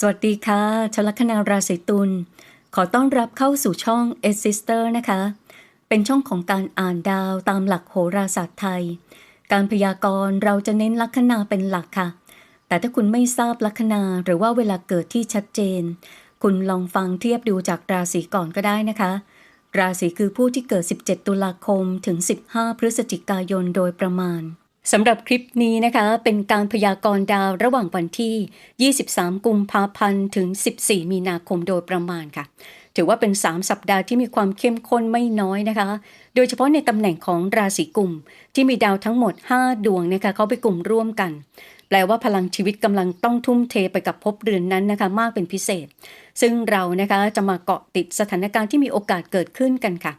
สวัสดีค่ะ ชลัคนาราศีตุล ขอต้อนรับเข้าสู่ช่อง e s i s t e r นะคะ เป็นช่องของการอ่านดาวตามหลักโหราศาสตร์ไทย การพยากรณ์เราจะเน้นลัคนาเป็นหลักค่ะ แต่ถ้าคุณไม่ทราบลัคนาหรือว่าเวลาเกิดที่ชัดเจน คุณลองฟังเทียบดูจากราศีก่อนก็ได้นะคะ ราศีคือผู้ที่เกิด 17 ตุลาคมถึง 15 พฤศจิกายนโดยประมาณ สำหรับคลิปนี้นะคะ เป็นการพยากรณ์ดาวระหว่างวันที่ 23 กุมภาพันธ์ถึง 14 มีนาคมโดยประมาณค่ะ ถือว่าเป็น 3 สัปดาห์ที่มีความเข้มข้นไม่น้อยนะคะ โดยเฉพาะในตำแหน่งของราศีกุม ที่มีดาวทั้งหมด 5 ดวงนะคะเขาไปกลุ่มร่วมกัน แปลว่าพลังชีวิตกำลังต้องทุ่มเทไปกับภพเรือนนั้นนะคะ มากเป็นพิเศษ ซึ่งเรานะคะจะมาเกาะติดสถานการณ์ที่มีโอกาสเกิดขึ้นกันค่ะ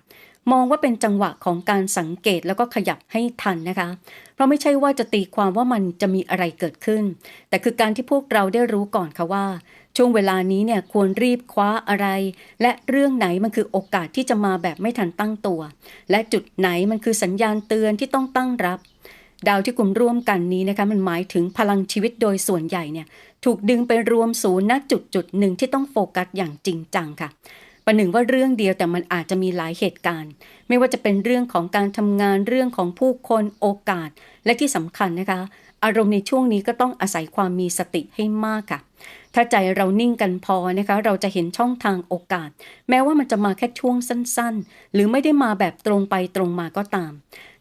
มองว่าเป็นจังหวะของการสังเกตแล้วก็ขยับให้ทันนะคะ เพราะไม่ใช่ว่าจะตีความว่ามันจะมีอะไรเกิดขึ้น แต่คือการที่พวกเราได้รู้ก่อนค่ะว่า ช่วงเวลานี้เนี่ยควรรีบคว้าอะไร และเรื่องไหนมันคือโอกาสที่จะมาแบบไม่ทันตั้งตัว และจุดไหนมันคือสัญญาณเตือนที่ต้องตั้งรับดาวที่กลุ่มร่วมกันนี้นะคะมันหมายถึงพลังชีวิตโดยส่วนใหญ่เนี่ยถูกดึงไปรวมศูนย์ณจุดจุดหนึ่งที่ต้องโฟกัสอย่างจริงจังค่ะ ประหนึ่งว่าเรื่องเดียวแต่มันอาจจะมีหลายเหตุการณ์ ไม่ว่าจะเป็นเรื่องของการทำงานเรื่องของผู้คนโอกาส และที่สำคัญนะคะ อารมณ์ในช่วงนี้ก็ต้องอาศัยความมีสติให้มากค่ะ ถ้าใจเรานิ่งกันพอนะคะ เราจะเห็นช่องทางโอกาส แม้ว่ามันจะมาแค่ช่วงสั้นๆ หรือไม่ได้มาแบบตรงไปตรงมาก็ตาม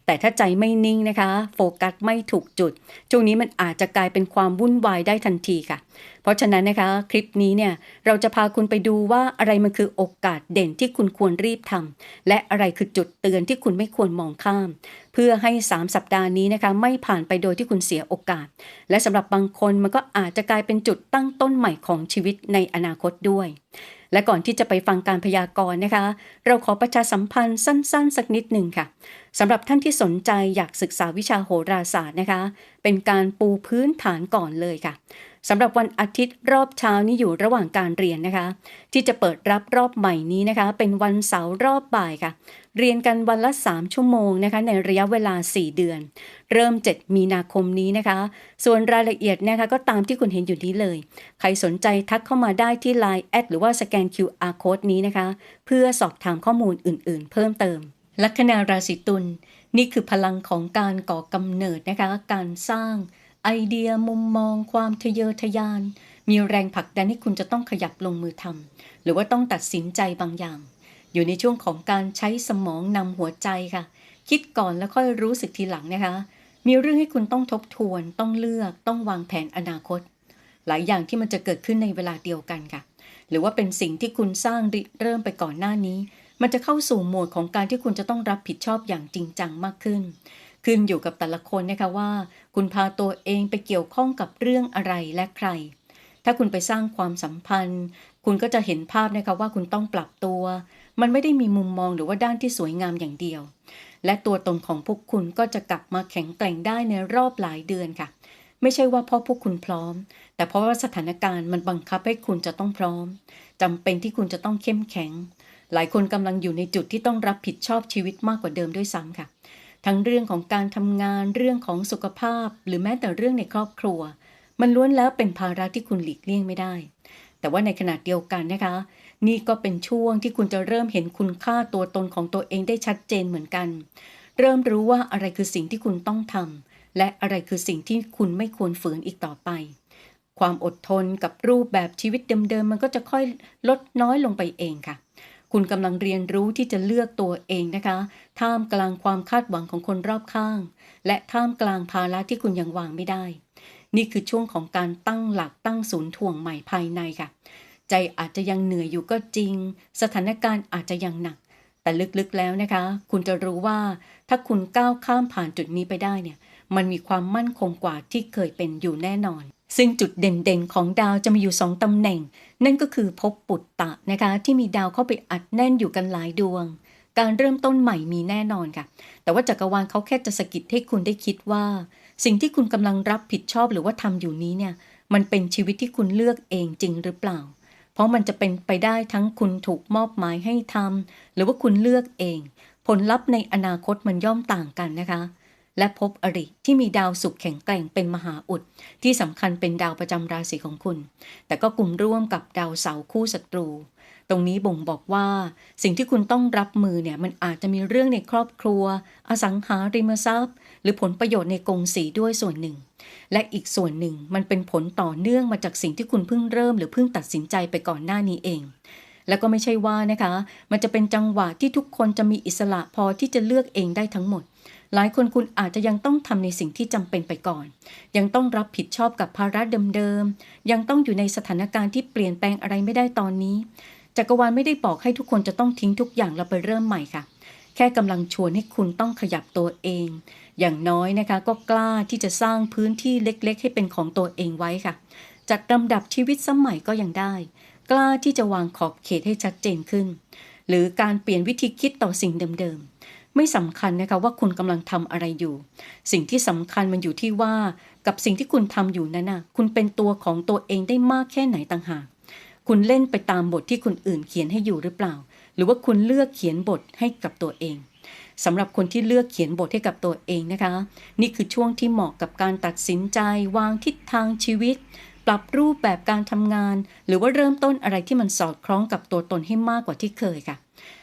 แต่ถ้าใจไม่นิ่งนะคะ โฟกัสไม่ถูกจุดช่วงนี้มันอาจจะกลายเป็นความวุ่นวายได้ทันทีค่ะ เพราะฉะนั้นนะคะ คลิปนี้เนี่ยเราจะพาคุณไปดูว่าอะไรมันคือโอกาสเด่นที่คุณควรรีบทำและอะไรคือจุดเตือนที่คุณไม่ควรมองข้าม เพื่อให้ 3 สัปดาห์นี้นะคะ ไม่ผ่านไปโดยที่คุณเสียโอกาส และสำหรับบางคนมันก็อาจจะกลายเป็นจุดตั้งต้นใหม่ของชีวิตในอนาคตด้วย และก่อนที่จะไปฟังการพยากรณ์นะคะ เราขอประชาสัมพันธ์สั้น ๆ สักนิดหนึ่งค่ะสำหรับท่านที่สนใจอยากศึกษาวิชาโหราศาสตร์นะคะ เป็นการปูพื้นฐานก่อนเลยค่ะ สำหรับวันอาทิตย์รอบเช้านี้อยู่ระหว่างการเรียนนะคะ ที่จะเปิดรับรอบใหม่นี้นะคะ เป็นวันเสาร์รอบบ่ายค่ะ เรียนกันวันละ 3 ชั่วโมงนะคะ ในระยะเวลา 4 เดือน เริ่ม 7 มีนาคมนี้นะคะ ส่วนรายละเอียดนะคะก็ตามที่คุณเห็นอยู่นี้เลย ใครสนใจทักเข้ามาได้ที่ Line แอดหรือว่าสแกน QR Code นี้นะคะ เพื่อสอบถามข้อมูลอื่น ๆ เพิ่มเติม ลัคนาราศีตุลนี่คือพลังของการก่อกำเนิดนะคะ การสร้าง ไอเดียมุมมอง ความทะเยอทะยาน มีแรงผลักดันให้คุณจะต้องขยับลงมือทำหรือว่าต้องตัดสินใจบางอย่าง อยู่ในช่วงของการใช้สมองนำหัวใจค่ะ คิดก่อนแล้วค่อยรู้สึกทีหลังนะคะ มีเรื่องให้คุณต้องทบทวน ต้องเลือก ต้องวางแผนอนาคต หลายอย่างที่มันจะเกิดขึ้นในเวลาเดียวกันค่ะ หรือว่าเป็นสิ่งที่คุณสร้างริเริ่มไปก่อนหน้านี้ มันจะเข้าสู่โหมดของการที่คุณจะต้องรับผิดชอบอย่างจริงจังมากขึ้น ขึ้นอยู่กับแต่ละคนนะคะว่า คุณพาตัวเองไปเกี่ยวข้องกับเรื่องอะไรและใคร ถ้าคุณไปสร้างความสัมพันธ์ คุณก็จะเห็นภาพนะคะว่าคุณต้องปรับตัว มันไม่ได้มีมุมมองหรือว่าด้านที่สวยงามอย่างเดียว และตัวตนของพวกคุณก็จะกลับมาแข็งแกร่งได้ในรอบหลายเดือนค่ะ ไม่ใช่ว่าเพราะพวกคุณพร้อม แต่เพราะว่าสถานการณ์มันบังคับให้คุณจะต้องพร้อมจำเป็นที่คุณจะต้องเข้มแข็ง หลายคนกำลังอยู่ในจุดที่ต้องรับผิดชอบชีวิตมากกว่าเดิมด้วยซ้ำค่ะ ทั้งเรื่องของการทำงานเรื่องของสุขภาพ หรือแม้แต่เรื่องในครอบครัว มันล้วนแล้วเป็นภาระที่คุณหลีกเลี่ยงไม่ได้ แต่ว่าในขณะเดียวกันนะคะ นี่ก็เป็นช่วงที่คุณจะเริ่มเห็นคุณค่าตัวตนของตัวเองได้ชัดเจนเหมือนกัน เริ่มรู้ว่าอะไรคือสิ่งที่คุณต้องทำและอะไรคือสิ่งที่คุณไม่ควรฝืนอีกต่อไป ความอดทนกับรูปแบบชีวิตเดิมๆมันก็จะค่อยลดน้อยลงไปเองค่ะ คุณกำลังเรียนรู้ที่จะเลือกตัวเองนะคะ ท่ามกลางความคาดหวังของคนรอบข้าง และท่ามกลางภาระที่คุณยังวางไม่ได้ นี่คือช่วงของการตั้งหลักตั้งศูนย์ถ่วงใหม่ภายในค่ะ ใจอาจจะยังเหนื่อยอยู่ก็จริง สถานการณ์อาจจะยังหนัก แต่ลึกๆแล้วนะคะ คุณจะรู้ว่าถ้าคุณก้าวข้ามผ่านจุดนี้ไปได้เนี่ย มันมีความมั่นคงกว่าที่เคยเป็นอยู่แน่นอน ซึ่งจุดเด่นๆของดาวจะมีอยู่สองตำแหน่ง นั่นก็คือภพปุตตะนะคะ ที่มีดาวเข้าไปอัดแน่นอยู่กันหลายดวง การเริ่มต้นใหม่มีแน่นอนค่ะ แต่ว่าจักรวาลเขาแค่จะสะกิดให้คุณได้คิดว่า สิ่งที่คุณกำลังรับผิดชอบหรือว่าทำอยู่นี้เนี่ย มันเป็นชีวิตที่คุณเลือกเองจริงหรือเปล่า เพราะมันจะเป็นไปได้ทั้งคุณถูกมอบหมายให้ทำหรือว่าคุณเลือกเอง ผลลัพธ์ในอนาคตมันย่อมต่างกันนะคะ และพบอริที่มีดาวสุขแข็งแกร่งเป็นมหาอุด ที่สำคัญเป็นดาวประจำราศีของคุณ แต่ก็กลุ่มร่วมกับดาวเสาคู่ศัตรู ตรงนี้บ่งบอกว่า สิ่งที่คุณต้องรับมือเนี่ยมันอาจจะมีเรื่องในครอบครัว อสังหาริมทรัพย์ หรือผลประโยชน์ในกงสีด้วยส่วนหนึ่ง และอีกส่วนหนึ่งมันเป็นผลต่อเนื่องมาจากสิ่งที่คุณเพิ่งเริ่ม หรือเพิ่งตัดสินใจไปก่อนหน้านี้เองแล้วก็ไม่ใช่ว่านะคะ มันจะเป็นจังหวะที่ทุกคนจะมีอิสระพอที่จะเลือกเองได้ทั้งหมด หลายคนคุณอาจจะยังต้องทำในสิ่งที่จำเป็นไปก่อน ยังต้องรับผิดชอบกับภาระเดิมๆ ยังต้องอยู่ในสถานการณ์ที่เปลี่ยนแปลงอะไรไม่ได้ตอนนี้ จักรวาลไม่ได้บอกให้ทุกคนจะต้องทิ้งทุกอย่างแล้วไปเริ่มใหม่ค่ะ แค่กำลังชวนให้คุณต้องขยับตัวเอง อย่างน้อยนะคะก็กล้าที่จะสร้างพื้นที่เล็กๆ ให้เป็นของตัวเองไว้ค่ะ จัดลำดับชีวิตสมัยก็ยังได้ กล้าที่จะวางขอบเขตให้ชัดเจนขึ้น หรือการเปลี่ยนวิธีคิดต่อสิ่งเดิมๆ ไม่สำคัญนะคะว่าคุณกำลังทำอะไรอยู่ สิ่งที่สำคัญมันอยู่ที่ว่ากับสิ่งที่คุณทำอยู่นั้นนะคุณเป็นตัวของตัวเองได้มากแค่ไหนต่างหาก คุณเล่นไปตามบทที่คนอื่นเขียนให้อยู่หรือเปล่า หรือว่าคุณเลือกเขียนบทให้กับตัวเองสำหรับคนที่เลือกเขียนบทให้กับตัวเองนะคะ นี่คือช่วงที่เหมาะกับการตัดสินใจ วางทิศทางชีวิต ปรับรูปแบบการทำงาน หรือว่าเริ่มต้นอะไรที่มันสอดคล้องกับตัวตนให้มากกว่าที่เคยค่ะ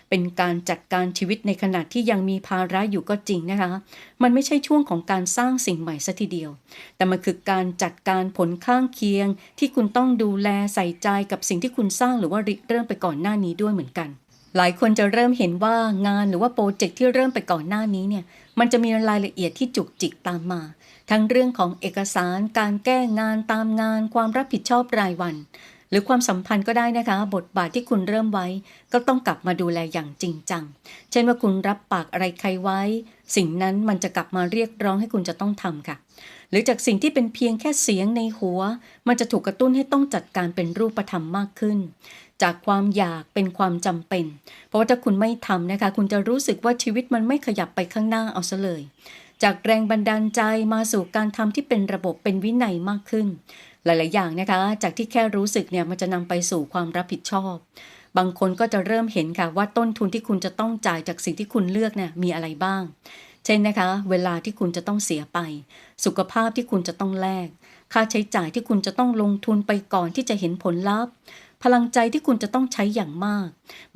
เป็นการจัดการชีวิตในขณะที่ยังมีภาระอยู่ก็จริงนะคะ มันไม่ใช่ช่วงของการสร้างสิ่งใหม่ซะทีเดียว แต่มันคือการจัดการผลข้างเคียง ที่คุณต้องดูแลใส่ใจกับสิ่งที่คุณสร้างหรือว่าริเริ่มไปก่อนหน้านี้ด้วยเหมือนกัน หลายคนจะเริ่มเห็นว่างานหรือว่าโปรเจกต์ที่เริ่มไปก่อนหน้านี้เนี่ย มันจะมีรายละเอียดที่จุกจิกตามมา ทั้งเรื่องของเอกสาร การแก้งานตามงาน ความรับผิดชอบรายวัน หรือความสัมพันธ์ก็ได้นะคะ บทบาทที่คุณเริ่มไว้ ก็ต้องกลับมาดูแลอย่างจริงจัง เช่นว่าคุณรับปากอะไรใครไว้ สิ่งนั้นมันจะกลับมาเรียกร้องให้คุณจะต้องทำค่ะ หรือจากสิ่งที่เป็นเพียงแค่เสียงในหัว มันจะถูกกระตุ้นให้ต้องจัดการเป็นรูปธรรมมากขึ้น จากความอยากเป็นความจำเป็น เพราะว่าถ้าคุณไม่ทำนะคะ คุณจะรู้สึกว่าชีวิตมันไม่ขยับไปข้างหน้าเอาซะเลย จากแรงบันดาลใจมาสู่การทำที่เป็นระบบเป็นวินัยมากขึ้น หลาย ๆ อย่างนะคะ จากที่แค่รู้สึกเนี่ยมันจะนำไปสู่ความรับผิดชอบ บางคนก็จะเริ่มเห็นค่ะว่าต้นทุนที่คุณจะต้องจ่ายจากสิ่งที่คุณเลือกเนี่ยมีอะไรบ้าง เช่นนะคะ เวลาที่คุณจะต้องเสียไป สุขภาพที่คุณจะต้องแลกค่าใช้จ่ายที่คุณจะต้องลงทุนไปก่อนที่จะเห็นผลลัพธ์พลังใจที่คุณจะต้องใช้อย่างมาก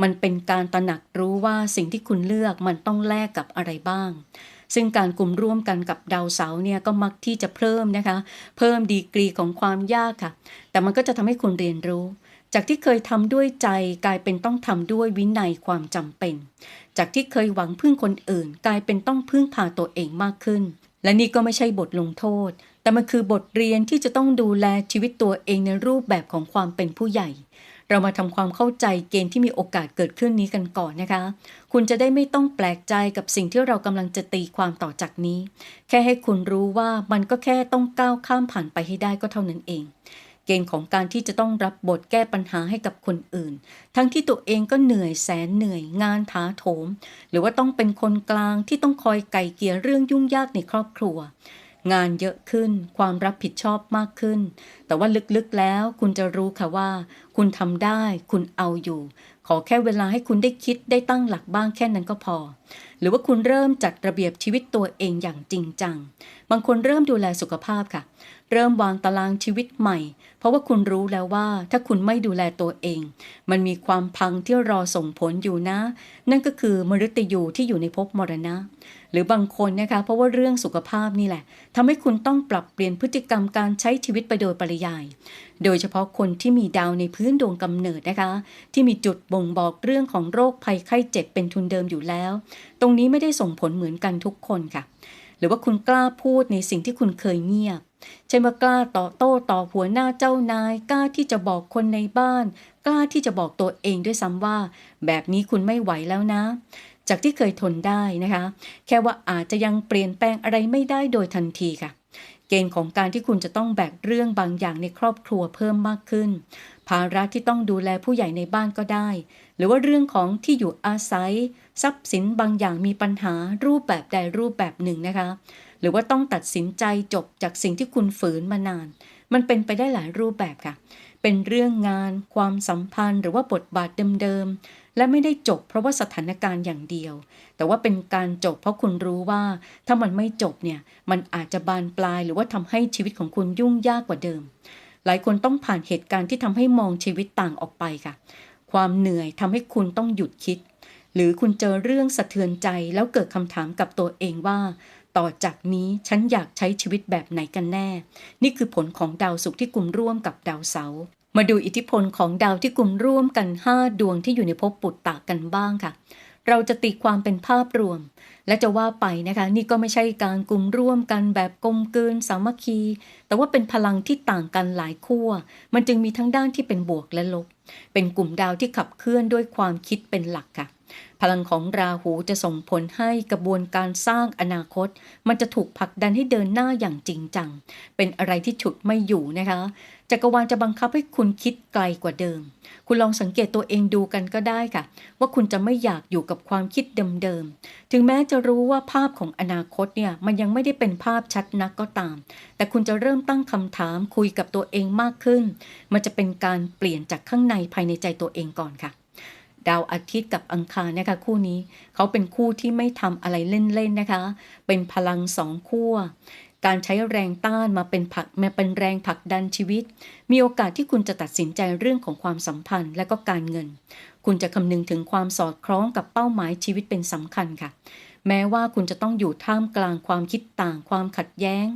มันเป็นการตระหนักรู้ว่าสิ่งที่คุณเลือกมันต้องแลกกับอะไรบ้าง ซึ่งการกลุ่มร่วมกันกับดาวเสาร์เนี่ยก็มักที่จะเพิ่มนะคะ เพิ่มดีกรีของความยากค่ะ แต่มันก็จะทำให้คุณเรียนรู้ จากที่เคยทำด้วยใจกลายเป็นต้องทำด้วยวินัยความจำเป็น จากที่เคยหวังพึ่งคนอื่น กลายเป็นต้องพึ่งพาตัวเองมากขึ้น และนี่ก็ไม่ใช่บทลงโทษแต่มันคือบทเรียนที่จะต้องดูแลชีวิตตัวเองในรูปแบบของความเป็นผู้ใหญ่ เรามาทำความเข้าใจเกณฑ์ที่มีโอกาสเกิดขึ้นนี้กันก่อนนะคะ คุณจะได้ไม่ต้องแปลกใจกับสิ่งที่เรากำลังจะตีความต่อจากนี้ แค่ให้คุณรู้ว่ามันก็แค่ต้องก้าวข้ามผ่านไปให้ได้ก็เท่านั้นเอง เกณฑ์ของการที่จะต้องรับบทแก้ปัญหาให้กับคนอื่น ทั้งที่ตัวเองก็เหนื่อยแสนเหนื่อยงานท้าโถม หรือว่าต้องเป็นคนกลางที่ต้องคอยไก่เกลี่ยเรื่องยุ่งยากในครอบครัว งานเยอะขึ้น ความรับผิดชอบมากขึ้น แต่ว่าลึกๆแล้วคุณจะรู้ค่ะว่า คุณทำได้ คุณเอาอยู่ ขอแค่เวลาให้คุณได้คิดได้ตั้งหลักบ้างแค่นั้นก็พอ หรือว่าคุณเริ่มจัดระเบียบชีวิตตัวเองอย่างจริงจัง บางคนเริ่มดูแลสุขภาพค่ะ เริ่มวางตารางชีวิตใหม่ เพราะว่าคุณรู้แล้วว่าถ้าคุณไม่ดูแลตัวเอง มันมีความพังที่รอส่งผลอยู่นะ นั่นก็คือมฤตยูที่อยู่ในภพมรณะ หรือบางคนนะคะเพราะว่าเรื่องสุขภาพนี่แหละทำให้คุณต้องปรับเปลี่ยนพฤติกรรมการใช้ชีวิตไปโดยปริยาย โดยเฉพาะคนที่มีดาวในพื้นดวงกำเนิดนะคะ ที่มีจุดบ่งบอกเรื่องของโรคภัยไข้เจ็บเป็นทุนเดิมอยู่แล้ว ตรงนี้ไม่ได้ส่งผลเหมือนกันทุกคนค่ะ หรือว่าคุณกล้าพูดในสิ่งที่คุณเคยเงียบ เช่นว่ากล้าต่อโต้ต่อหัวหน้าเจ้านาย กล้าที่จะบอกคนในบ้าน กล้าที่จะบอกตัวเองด้วยซ้ำว่า แบบนี้คุณไม่ไหวแล้วนะ จากที่เคยทนได้นะคะ แค่ว่าอาจจะยังเปลี่ยนแปลงอะไรไม่ได้โดยทันทีค่ะ เกณฑ์ของการที่คุณจะต้องแบกเรื่องบางอย่างในครอบครัวเพิ่มมากขึ้น ภาระที่ต้องดูแลผู้ใหญ่ในบ้านก็ได้ หรือว่าเรื่องของที่อยู่อาศัย ทรัพย์สินบางอย่างมีปัญหารูปแบบใดรูปแบบหนึ่งนะคะ หรือว่าต้องตัดสินใจจบจากสิ่งที่คุณฝืนมานาน มันเป็นไปได้หลายรูปแบบค่ะ เป็นเรื่องงาน ความสัมพันธ์ หรือว่าบทบาทเดิมๆ และไม่ได้จบเพราะว่าสถานการณ์อย่างเดียว แต่ว่าเป็นการจบเพราะคุณรู้ว่า ถ้ามันไม่จบเนี่ยมันอาจจะบานปลาย หรือว่าทำให้ชีวิตของคุณยุ่งยากกว่าเดิม หลายคนต้องผ่านเหตุการณ์ที่ทำให้มองชีวิตต่างออกไปค่ะ ความเหนื่อยทำให้คุณต้องหยุดคิดหรือคุณเจอเรื่องสะเทือนใจแล้วเกิดคำถามกับตัวเองว่า ต่อจากนี้ฉันอยากใช้ชีวิตแบบไหนกันแน่ นี่คือผลของดาวศุกร์ที่กลุ่มร่วมกับดาวเสาร์มาดูอิทธิพลของดาวที่กลุ่มร่วมกัน 5 ดวงที่อยู่ในภพปุตตะกันบ้างค่ะ เราจะตีความเป็นภาพรวม และจะว่าไปนะคะ นี่ก็ไม่ใช่การกลุ่มร่วมกันแบบกลมเกลืนสามัคคี แต่ว่าเป็นพลังที่ต่างกันหลายขั้วมันจึงมีทั้งด้านที่เป็นบวกและลบ เป็นกลุ่มดาวที่ขับเคลื่อนด้วยความคิดเป็นหลักค่ะ พลังของราหูจะส่งผลให้กระบวนการสร้างอนาคต มันจะถูกผลักดันให้เดินหน้าอย่างจริงจัง เป็นอะไรที่ฉุดไม่อยู่นะคะจักรวาลจะบังคับให้คุณคิดไกลกว่าเดิม คุณลองสังเกตตัวเองดูกันก็ได้ค่ะ ว่าคุณจะไม่อยากอยู่กับความคิดเดิมๆ ถึงแม้จะรู้ว่าภาพของอนาคตเนี่ยมันยังไม่ได้เป็นภาพชัดนักก็ตาม แต่คุณจะเริ่มตั้งคำถามคุยกับตัวเองมากขึ้น มันจะเป็นการเปลี่ยนจากข้างในภายในใจตัวเองก่อนค่ะ ดาวอาทิตย์กับอังคารนะคะ คู่นี้เขาเป็นคู่ที่ไม่ทำอะไรเล่นๆนะคะ เป็นพลังสองขั้วการใช้แรงต้านมาเป็นผักมาเป็นแรงผลักดันชีวิต มีโอกาสที่คุณจะตัดสินใจเรื่องของความสัมพันธ์และก็การเงิน คุณจะคำนึงถึงความสอดคล้องกับเป้าหมายชีวิตเป็นสำคัญค่ะ แม้ว่าคุณจะต้องอยู่ท่ามกลางความคิดต่างความขัดแย้ง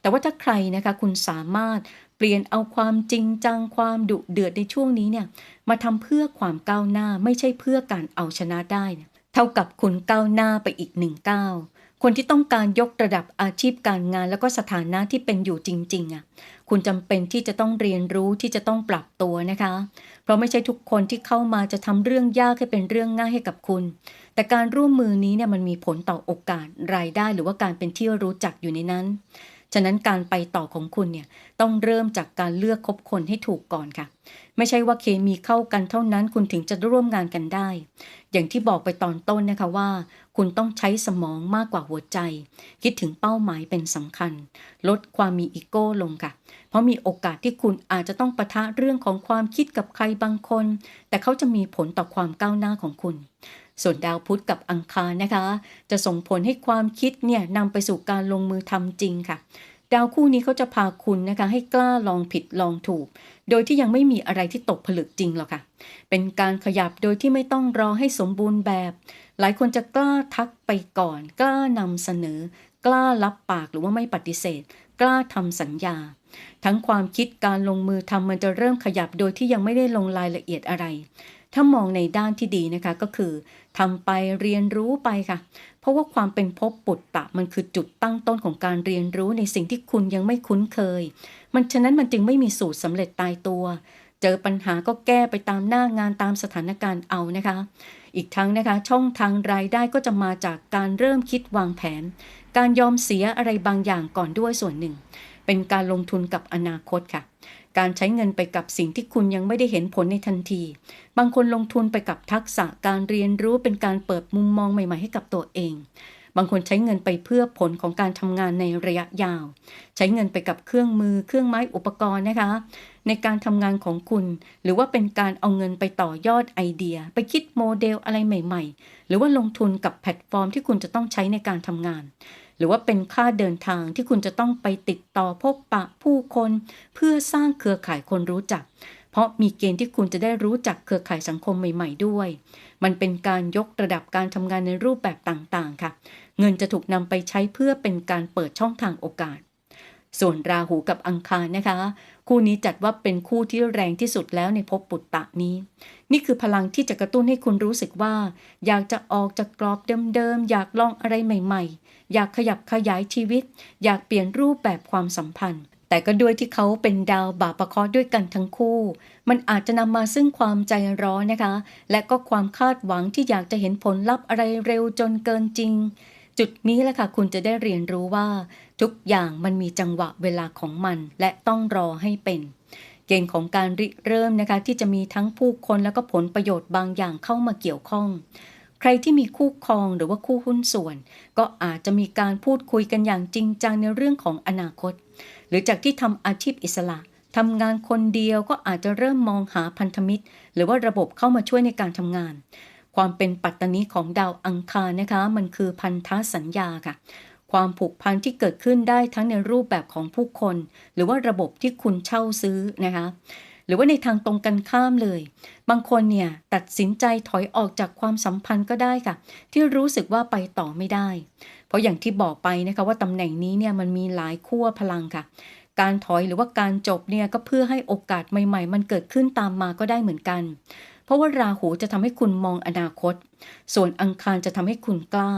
แต่ว่าถ้าใครนะคะคุณสามารถ เปลี่ยนเอาความจริงจังความดุเดือดในช่วงนี้เนี่ยมาทำเพื่อความก้าวหน้าไม่ใช่เพื่อการเอาชนะได้ เท่ากับคุณก้าวหน้าไปอีกหนึ่งก้าวคนที่ต้องการยกระดับอาชีพการงานแล้วก็สถานะที่เป็นอยู่จริงๆอะคุณจำเป็นที่จะต้องเรียนรู้ที่จะต้องปรับตัวนะคะ เพราะไม่ใช่ทุกคนที่เข้ามาจะทำเรื่องยากให้เป็นเรื่องง่ายให้กับคุณ แต่การร่วมมือนี้เนี่ยมันมีผลต่อโอกาสรายได้หรือว่าการเป็นที่รู้จักอยู่ในนั้น ฉะนั้นการไปต่อของคุณเนี่ยต้องเริ่มจากการเลือกคบคนให้ถูกก่อนค่ะ ไม่ใช่ว่าเคมีเข้ากันเท่านั้นคุณถึงจะร่วมงานกันได้ อย่างที่บอกไปตอนต้นนะคะว่า คุณต้องใช้สมองมากกว่าหัวใจ คิดถึงเป้าหมายเป็นสำคัญ ลดความมีอีโก้ลงค่ะ เพราะมีโอกาสที่คุณอาจจะต้องปะทะเรื่องของความคิดกับใครบางคน แต่เขาจะมีผลต่อความก้าวหน้าของคุณ ส่วนดาวพุธกับอังคารนะคะ จะส่งผลให้ความคิดเนี่ยนำไปสู่การลงมือทำจริงค่ะ ดาวคู่นี้เขาจะพาคุณนะคะ ให้กล้าลองผิดลองถูก โดยที่ยังไม่มีอะไรที่ตกผลึกจริงหรอกค่ะ เป็นการขยับโดยที่ไม่ต้องรอให้สมบูรณ์แบบ หลายคนจะกล้าทักไปก่อน กล้านำเสนอ กล้ารับปากหรือว่าไม่ปฏิเสธ กล้าทำสัญญาทั้งความคิดการลงมือทำมันจะเริ่มขยับโดยที่ยังไม่ได้ลงรายละเอียดอะไร ถ้ามองในด้านที่ดีนะคะก็คือทำไปเรียนรู้ไปค่ะ เพราะว่าความเป็นภพปุตตะมันคือจุดตั้งต้นของการเรียนรู้ในสิ่งที่คุณยังไม่คุ้นเคย มันฉะนั้นมันจึงไม่มีสูตรสำเร็จตายตัว เจอปัญหาก็แก้ไปตามหน้างานตามสถานการณ์เอานะคะ อีกทั้งนะคะ ช่องทางรายได้ก็จะมาจากการเริ่มคิดวางแผน การยอมเสียอะไรบางอย่างก่อนด้วยส่วนหนึ่ง เป็นการลงทุนกับอนาคตค่ะ การใช้เงินไปกับสิ่งที่คุณยังไม่ได้เห็นผลในทันที บางคนลงทุนไปกับทักษะการเรียนรู้เป็นการเปิดมุมมองใหม่ๆให้กับตัวเอง บางคนใช้เงินไปเพื่อผลของการทำงานในระยะยาว ใช้เงินไปกับเครื่องมือ เครื่องไม้อุปกรณ์นะคะ ในการทำงานของคุณ หรือว่าเป็นการเอาเงินไปต่อยอดไอเดีย ไปคิดโมเดลอะไรใหม่ ๆ หรือว่าลงทุนกับแพลตฟอร์มที่คุณจะต้องใช้ในการทำงาน หรือว่าเป็นค่าเดินทางที่คุณจะต้องไปติดต่อพบปะผู้คน เพื่อสร้างเครือข่ายคนรู้จัก เพราะมีเกณฑ์ที่คุณจะได้รู้จักเครือข่ายสังคมใหม่ ๆด้วย มันเป็นการยกระดับการทำงานในรูปแบบต่างๆ ค่ะ เงินจะถูกนำไปใช้เพื่อเป็นการเปิดช่องทางโอกาส ส่วนราหูกับอังคารนะคะ คู่นี้จัดว่าเป็นคู่ที่แรงที่สุดแล้วในภพปุตตะนี้ นี่คือพลังที่จะกระตุ้นให้คุณรู้สึกว่า อยากจะออกจากกรอบเดิมๆ อยากลองอะไรใหม่ๆ อยากขยับขยายชีวิต อยากเปลี่ยนรูปแบบความสัมพันธ์ แต่ก็ด้วยที่เขาเป็นดาวบาปะเคาะด้วยกันทั้งคู่ มันอาจจะนำมาซึ่งความใจร้อนนะคะ และก็ความคาดหวังที่อยากจะเห็นผลลัพธ์อะไรเร็วจนเกินจริง จุดนี้แหละค่ะคุณจะได้เรียนรู้ว่า ทุกอย่างมันมีจังหวะเวลาของมัน และต้องรอให้เป็น เกณฑ์ของการริเริ่มนะคะที่จะมีทั้งผู้คนแล้วก็ผลประโยชน์บางอย่างเข้ามาเกี่ยวข้อง ใครที่มีคู่ครองหรือว่าคู่หุ้นส่วน ก็อาจจะมีการพูดคุยกันอย่างจริงจังในเรื่องของอนาคต หรือจากที่ทำอาชีพอิสระทำงานคนเดียวก็อาจจะเริ่มมองหาพันธมิตร หรือว่าระบบเข้ามาช่วยในการทำงาน ความเป็นปัตตานีของดาวอังคารนะคะ มันคือพันธสัญญาค่ะ ความผูกพันที่เกิดขึ้นได้ทั้งในรูปแบบของผู้คน หรือว่าระบบที่คุณเช่าซื้อนะคะ หรือว่าในทางตรงกันข้ามเลย บางคนเนี่ยตัดสินใจถอยออกจากความสัมพันธ์ก็ได้ค่ะ ที่รู้สึกว่าไปต่อไม่ได้ เพราะอย่างที่บอกไปนะคะว่าตำแหน่งนี้เนี่ยมันมีหลายขั้วพลังค่ะการถอยหรือว่าการจบเนี่ยก็เพื่อให้โอกาสใหม่ ๆ มันเกิดขึ้นตามมาก็ได้เหมือนกัน เพราะว่าราหูจะทำให้คุณมองอนาคต ส่วนอังคารจะทำให้คุณกล้า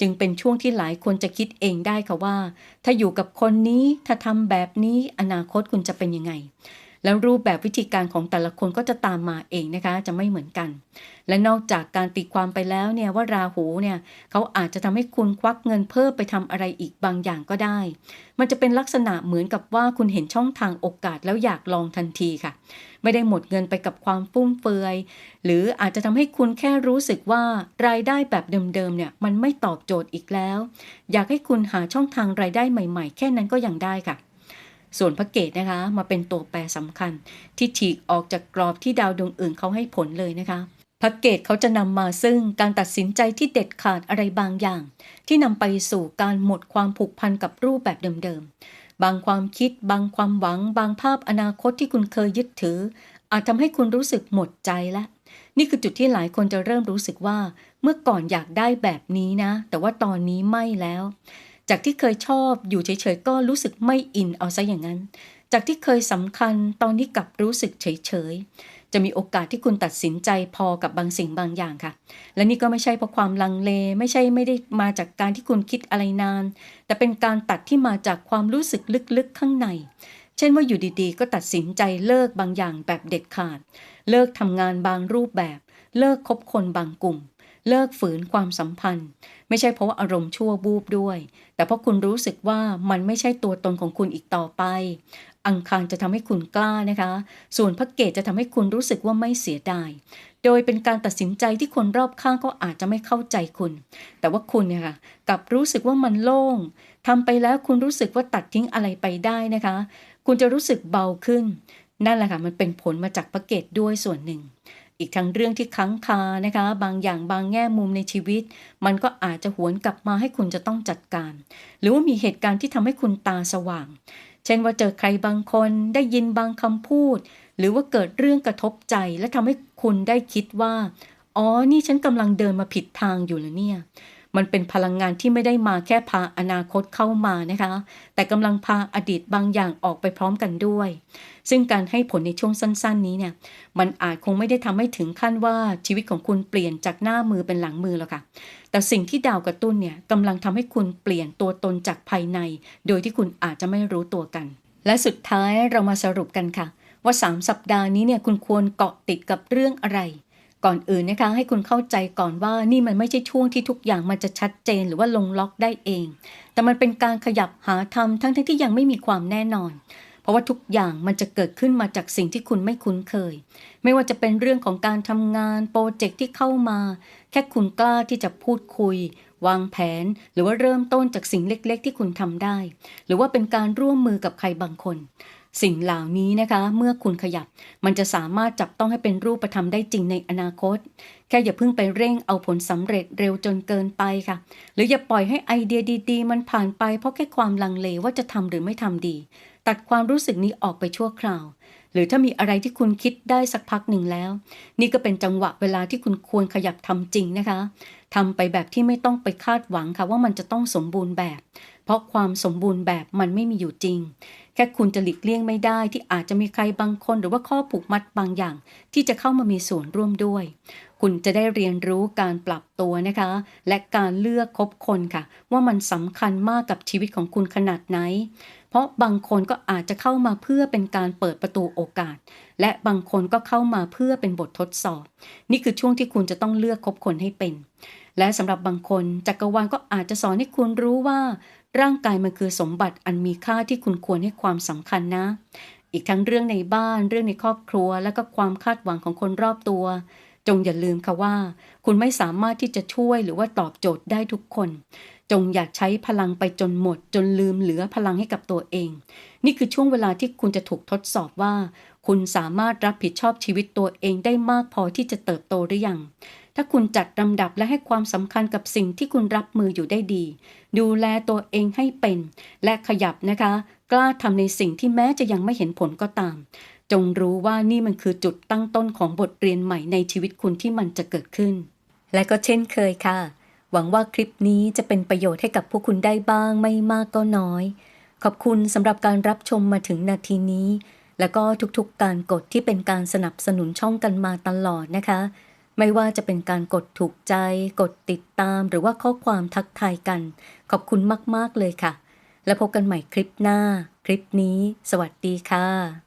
จึงเป็นช่วงที่หลายคนจะคิดเองได้ค่ะว่า ถ้าอยู่กับคนนี้ถ้าทำแบบนี้อนาคตคุณจะเป็นยังไง แล้วรูปแบบวิธีการของแต่ละคนก็จะตามมาเองนะคะ จะไม่เหมือนกัน และนอกจากการตีความไปแล้วเนี่ยว่าราหูเนี่ยเขาอาจจะทำให้คุณควักเงินเพิ่มไปทำอะไรอีกบางอย่างก็ได้ มันจะเป็นลักษณะเหมือนกับว่าคุณเห็นช่องทางโอกาสแล้วอยากลองทันทีค่ะ ไม่ได้หมดเงินไปกับความฟุ่มเฟือย หรืออาจจะทำให้คุณแค่รู้สึกว่ารายได้แบบเดิมๆเนี่ยมันไม่ตอบโจทย์อีกแล้ว อยากให้คุณหาช่องทางรายได้ใหม่ ๆ แค่นั้นก็ยังได้ค่ะ ส่วนพระเกตนะคะ มาเป็นตัวแปรสำคัญ ที่ฉีกออกจากกรอบที่ดาวดวงอื่นเขาให้ผลเลยนะคะพระเกตเขาจะนำมาซึ่งการตัดสินใจที่เด็ดขาดอะไรบางอย่าง ที่นำไปสู่การหมดความผูกพันกับรูปแบบเดิมๆ บางความคิด บางความหวัง บางภาพอนาคตที่คุณเคยยึดถือ อาจทำให้คุณรู้สึกหมดใจแล้วนี่คือจุดที่หลายคนจะเริ่มรู้สึกว่า เมื่อก่อนอยากได้แบบนี้นะ แต่ว่าตอนนี้ไม่แล้ว จากที่เคยชอบอยู่เฉยๆก็รู้สึกไม่อินเอาซะอย่างนั้น จากที่เคยสำคัญตอนนี้กลับรู้สึกเฉยๆ จะมีโอกาสที่คุณตัดสินใจพอกับบางสิ่งบางอย่างค่ะ และนี่ก็ไม่ใช่เพราะความลังเล ไม่ใช่ไม่ได้มาจากการที่คุณคิดอะไรนาน แต่เป็นการตัดที่มาจากความรู้สึกลึกๆข้างใน เช่นว่าอยู่ดีๆ ก็ตัดสินใจเลิกบางอย่างแบบเด็ดขาด เลิกทำงานบางรูปแบบ เลิกคบคนบางกลุ่ม เลิกฝืนความสัมพันธ์ ไม่ใช่เพราะว่าอารมณ์ชั่วบูบด้วย แต่เพราะคุณรู้สึกว่ามันไม่ใช่ตัวตนของคุณอีกต่อไป อังคารจะทำให้คุณกล้านะคะ ส่วนพระเกตจะทำให้คุณรู้สึกว่าไม่เสียดาย โดยเป็นการตัดสินใจที่คนรอบข้างก็อาจจะไม่เข้าใจคุณ แต่ว่าคุณเนี่ยค่ะกลับรู้สึกว่ามันโล่งทำไปแล้วคุณรู้สึกว่าตัดทิ้งอะไรไปได้นะคะ คุณจะรู้สึกเบาขึ้น นั่นแหละค่ะมันเป็นผลมาจากพระเกตด้วยส่วนหนึ่ง อีกทั้งเรื่องที่ค้างคานะคะ บางอย่างบางแง่มุมในชีวิต มันก็อาจจะหวนกลับมาให้คุณจะต้องจัดการ หรือว่ามีเหตุการณ์ที่ทำให้คุณตาสว่าง เช่นว่าเจอใครบางคนได้ยินบางคำพูด หรือว่าเกิดเรื่องกระทบใจและทำให้คุณได้คิดว่า อ๋อ นี่ฉันกำลังเดินมาผิดทางอยู่แล้วเนี่ย มันเป็นพลังงานที่ไม่ได้มาแค่พาอนาคตเข้ามานะคะ แต่กำลังพาอดีตบางอย่างออกไปพร้อมกันด้วย ซึ่งการให้ผลในช่วงสั้น ๆ นี้เนี่ย มันอาจคงไม่ได้ทำให้ถึงขั้นว่าชีวิตของคุณเปลี่ยนจากหน้ามือเป็นหลังมือหรอกค่ะ แต่สิ่งที่ดาวกระตุ้นเนี่ยกำลังทำให้คุณเปลี่ยนตัวตนจากภายใน โดยที่คุณอาจจะไม่รู้ตัวกัน และสุดท้ายเรามาสรุปกันค่ะ ว่า 3 สัปดาห์นี้เนี่ยคุณควรเกาะติดกับเรื่องอะไร ก่อนอื่นนะคะให้คุณเข้าใจก่อนว่านี่มันไม่ใช่ช่วงที่ทุกอย่างมันจะชัดเจนหรือว่าลงล็อกได้เอง แต่มันเป็นการขยับหาทำทั้งที่ยังไม่มีความแน่นอน เพราะว่าทุกอย่างมันจะเกิดขึ้นมาจากสิ่งที่คุณไม่คุ้นเคย ไม่ว่าจะเป็นเรื่องของการทำงานโปรเจกต์ที่เข้ามา แค่คุณกล้าที่จะพูดคุย วางแผน หรือว่าเริ่มต้นจากสิ่งเล็ก ๆ ที่คุณทำได้ หรือว่าเป็นการร่วมมือกับใครบางคน สิ่งเหล่านี้นะคะ เมื่อคุณขยับ มันจะสามารถจับต้องให้เป็นรูปธรรมได้จริงในอนาคต แค่อย่าเพิ่งไปเร่งเอาผลสำเร็จเร็วจนเกินไปค่ะ หรืออย่าปล่อยให้ไอเดียดีๆ มันผ่านไป เพราะแค่ความลังเลว่าจะทำหรือไม่ทำดี ตัดความรู้สึกนี้ออกไปชั่วคราว หรือถ้ามีอะไรที่คุณคิดได้สักพักหนึ่งแล้ว นี่ก็เป็นจังหวะเวลาที่คุณควรขยับทำจริงนะคะทำไปแบบที่ไม่ต้องไปคาดหวังค่ะว่ามันจะต้องสมบูรณ์แบบ เพราะความสมบูรณ์แบบมันไม่มีอยู่จริง แค่คุณจะหลีกเลี่ยงไม่ได้ที่อาจจะมีใครบางคนหรือว่าข้อผูกมัดบางอย่าง ที่จะเข้ามามีส่วนร่วมด้วย คุณจะได้เรียนรู้การปรับตัวนะคะ และการเลือกคบคนค่ะ ว่ามันสำคัญมากกับชีวิตของคุณขนาดไหน เพราะบางคนก็อาจจะเข้ามาเพื่อเป็นการเปิดประตูโอกาส และบางคนก็เข้ามาเพื่อเป็นบททดสอบ นี่คือช่วงที่คุณจะต้องเลือกคบคนให้เป็นและสำหรับบางคนจักรวาลก็อาจจะสอนให้คุณรู้ว่า ร่างกายมันคือสมบัติอันมีค่าที่คุณควรให้ความสำคัญนะ อีกทั้งเรื่องในบ้านเรื่องในครอบครัว และก็ความคาดหวังของคนรอบตัว จงอย่าลืมค่ะว่า คุณไม่สามารถที่จะช่วยหรือว่าตอบโจทย์ได้ทุกคน จงอย่าใช้พลังไปจนหมด จนลืมเหลือพลังให้กับตัวเอง นี่คือช่วงเวลาที่คุณจะถูกทดสอบว่า คุณสามารถรับผิดชอบชีวิตตัวเองได้มากพอที่จะเติบโตหรือยัง ถ้าคุณจัดลำดับและให้ความสำคัญกับสิ่งที่คุณรับมืออยู่ได้ดี ดูแลตัวเองให้เป็น และขยับนะคะ กล้าทำในสิ่งที่แม้จะยังไม่เห็นผลก็ตาม จงรู้ว่านี่มันคือจุดตั้งต้นของบทเรียนใหม่ในชีวิตคุณที่มันจะเกิดขึ้น และก็เช่นเคยค่ะ หวังว่าคลิปนี้จะเป็นประโยชน์ให้กับผู้คุณได้บ้างไม่มากก็น้อย ขอบคุณสำหรับการรับชมมาถึงนาทีนี้ แล้วก็ทุกๆการกดที่เป็นการสนับสนุนช่องกันมาตลอดนะคะ ไม่ว่าจะเป็นการกดถูกใจ กดติดตาม หรือว่าข้อความทักทายกัน ขอบคุณมาก ๆ เลยค่ะ แล้วพบกันใหม่คลิปหน้า คลิปนี้ สวัสดีค่ะ